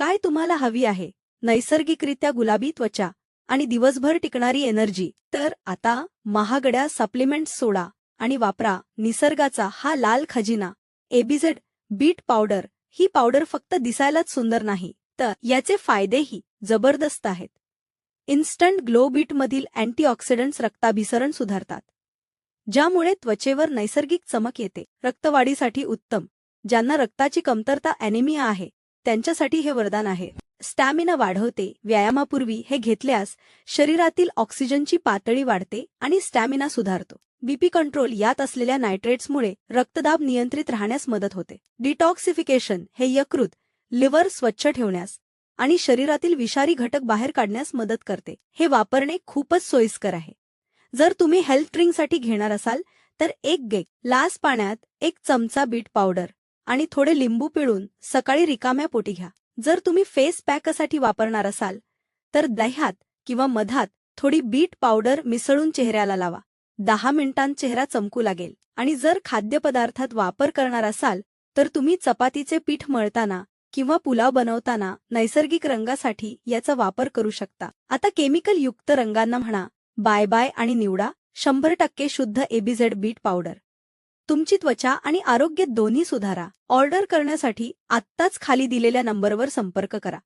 काय तुम्हाला हवी आहे? नैसर्गिकरित्या गुलाबी त्वचा आणि दिवसभर टिकणारी एनर्जी. तर आता महागड्या सप्लिमेंट्स सोडा आणि वापरा निसर्गाचा हा लाल खजिना. ABZ beet powder. ही पावडर फक्त दिसायलाच सुंदर नाही तर याचे फायदेही जबरदस्त आहेत. इन्स्टंट ग्लो बीटमधील अँटीऑक्सिडंट्स रक्ताभिसरण सुधारतात ज्यामुळे त्वचेवर नैसर्गिक चमक येते. रक्तवाढीसाठी उत्तम ज्यांना रक्ताची कमतरता अॅनिमिया आहे त्यांच्यासाठी हे वरदान आहे. स्टॅमिना वाढवते व्यायामापूर्वी हे घेतल्यास शरीरातील ऑक्सिजनची पातळी वाढते आणि स्टॅमिना सुधारतो. बीपी कंट्रोल यात असलेल्या नायट्रेट्समुळे रक्तदाब नियंत्रित राहण्यास मदत होते. डिटॉक्सिफिकेशन हे यकृत लिव्हर स्वच्छ ठेवण्यास आणि शरीरातील विषारी घटक बाहेर काढण्यास मदत करते. हे वापरणे खूपच सोयीस्कर आहे. जर तुम्ही हेल्थ ड्रिंकसाठी घेणार असाल तर एक गेक लास पाण्यात एक चमचा बीट पावडर आणि थोडे लिंबू पिळून सकाळी रिकाम्या पोटी घ्या. जर तुम्ही फेस पॅकसाठी वापरणार असाल तर दह्यात किंवा मधात थोडी बीट पावडर मिसळून चेहऱ्याला लावा. दहा मिनिटांत चेहरा चमकू लागेल. आणि जर खाद्यपदार्थात वापर करणार असाल तर तुम्ही चपातीचे पीठ मळताना किंवा पुलाव बनवताना नैसर्गिक रंगासाठी याचा वापर करू शकता. आता केमिकल युक्त रंगांना म्हणा बाय बाय आणि निवडा शंभर टक्के शुद्ध एबीझेड बीट पावडर. तुमची त्वचा आणि आरोग्य दोन्ही सुधारा. ऑर्डर करण्यासाठी आत्ताच खाली दिलेल्या नंबरवर संपर्क करा.